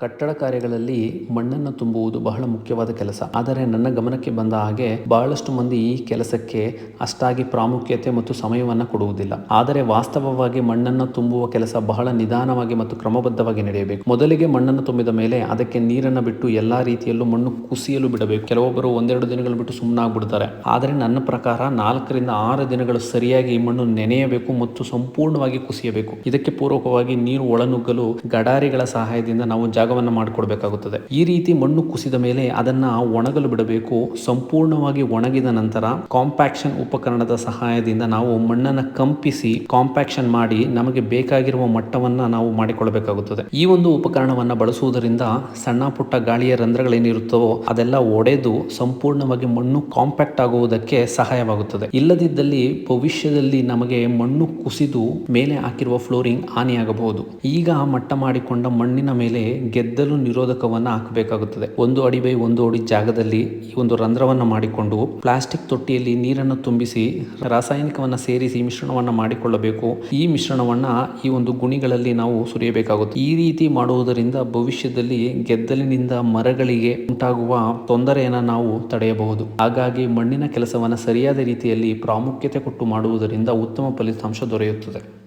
ಕಟ್ಟಡ ಕಾರ್ಯಗಳಲ್ಲಿ ಮಣ್ಣನ್ನು ತುಂಬುವುದು ಬಹಳ ಮುಖ್ಯವಾದ ಕೆಲಸ. ಆದರೆ ನನ್ನ ಗಮನಕ್ಕೆ ಬಂದ ಹಾಗೆ ಬಹಳಷ್ಟು ಮಂದಿ ಈ ಕೆಲಸಕ್ಕೆ ಅಷ್ಟಾಗಿ ಪ್ರಾಮುಖ್ಯತೆ ಮತ್ತು ಸಮಯವನ್ನು ಕೊಡುವುದಿಲ್ಲ. ಆದರೆ ವಾಸ್ತವವಾಗಿ ಮಣ್ಣನ್ನು ತುಂಬುವ ಕೆಲಸ ಬಹಳ ನಿಧಾನವಾಗಿ ಮತ್ತು ಕ್ರಮಬದ್ಧವಾಗಿ ನಡೆಯಬೇಕು. ಮೊದಲಿಗೆ ಮಣ್ಣನ್ನು ತುಂಬಿದ ಮೇಲೆ ಅದಕ್ಕೆ ನೀರನ್ನು ಬಿಟ್ಟು ಎಲ್ಲಾ ರೀತಿಯಲ್ಲೂ ಮಣ್ಣು ಕುಸಿಯಲು ಬಿಡಬೇಕು. ಕೆಲವೊಬ್ಬರು ಒಂದೆರಡು ದಿನಗಳು ಬಿಟ್ಟು ಸುಮ್ಮನಾಗ್ಬಿಡ್ತಾರೆ ಆದರೆ ನನ್ನ ಪ್ರಕಾರ ನಾಲ್ಕರಿಂದ ಆರು ದಿನಗಳು ಸರಿಯಾಗಿ ಈ ಮಣ್ಣು ನೆನೆಯಬೇಕು ಮತ್ತು ಸಂಪೂರ್ಣವಾಗಿ ಕುಸಿಯಬೇಕು. ಇದಕ್ಕೆ ಪೂರ್ವಕವಾಗಿ ನೀರು ಒಳನುಗ್ಗಲು ಗಡಾರಿಗಳ ಸಹಾಯದಿಂದ ನಾವು ಜಾಗವನ್ನು ಮಾಡಿಕೊಡ್ಬೇಕಾಗುತ್ತದೆ. ಈ ರೀತಿ ಮಣ್ಣು ಕುಸಿದ ಮೇಲೆ ಅದನ್ನ ಒಣಗಲು ಬಿಡಬೇಕು. ಸಂಪೂರ್ಣವಾಗಿ ಒಣಗಿದ ನಂತರ ಕಾಂಪ್ಯಾಕ್ಷನ್ ಉಪಕರಣದ ಸಹಾಯದಿಂದ ನಾವು ಮಣ್ಣನ್ನು ಕಂಪಿಸಿ ಕಾಂಪ್ಯಾಕ್ಷನ್ ಮಾಡಿ ನಮಗೆ ಬೇಕಾಗಿರುವ ಮಟ್ಟವನ್ನ ನಾವು ಮಾಡಿಕೊಳ್ಳಬೇಕಾಗುತ್ತದೆ. ಈ ಒಂದು ಉಪಕರಣವನ್ನ ಬಳಸುವುದರಿಂದ ಸಣ್ಣ ಪುಟ್ಟ ಗಾಳಿಯ ರಂಧ್ರಗಳೇನಿರುತ್ತವೋ ಅದೆಲ್ಲ ಒಡೆದು ಸಂಪೂರ್ಣವಾಗಿ ಮಣ್ಣು ಕಾಂಪ್ಯಾಕ್ಟ್ ಆಗುವುದಕ್ಕೆ ಸಹಾಯವಾಗುತ್ತದೆ. ಇಲ್ಲದಿದ್ದಲ್ಲಿ ಭವಿಷ್ಯದಲ್ಲಿ ನಮಗೆ ಮಣ್ಣು ಕುಸಿದು ಮೇಲೆ ಹಾಕಿರುವ ಫ್ಲೋರಿಂಗ್ ಹಾನಿಯಾಗಬಹುದು. ಈಗ ಮಟ್ಟ ಮಾಡಿಕೊಂಡ ಮಣ್ಣಿನ ಮೇಲೆ ಗೆದ್ದಲು ನಿರೋಧಕವನ್ನು ಹಾಕಬೇಕಾಗುತ್ತದೆ. ಒಂದು ಅಡಿ ಬೈ ಒಂದು ಅಡಿ ಜಾಗದಲ್ಲಿ ಈ ಒಂದು ರಂಧ್ರವನ್ನು ಮಾಡಿಕೊಂಡು ಪ್ಲಾಸ್ಟಿಕ್ ತೊಟ್ಟಿಯಲ್ಲಿ ನೀರನ್ನು ತುಂಬಿಸಿ ರಾಸಾಯನಿಕವನ್ನು ಸೇರಿಸಿ ಮಿಶ್ರಣವನ್ನು ಮಾಡಿಕೊಳ್ಳಬೇಕು. ಈ ಮಿಶ್ರಣವನ್ನ ಈ ಒಂದು ಗುಣಿಗಳಲ್ಲಿ ನಾವು ಸುರಿಯಬೇಕಾಗುತ್ತೆ ಈ ರೀತಿ ಮಾಡುವುದರಿಂದ ಭವಿಷ್ಯದಲ್ಲಿ ಗೆದ್ದಲಿನಿಂದ ಮರಗಳಿಗೆ ಉಂಟಾಗುವ ತೊಂದರೆಯನ್ನು ನಾವು ತಡೆಯಬಹುದು. ಹಾಗಾಗಿ ಮಣ್ಣಿನ ಕೆಲಸವನ್ನು ಸರಿಯಾದ ರೀತಿಯಲ್ಲಿ ಪ್ರಾಮುಖ್ಯತೆ ಕೊಟ್ಟು ಮಾಡುವುದರಿಂದ ಉತ್ತಮ ಫಲಿತಾಂಶ ದೊರೆಯುತ್ತದೆ.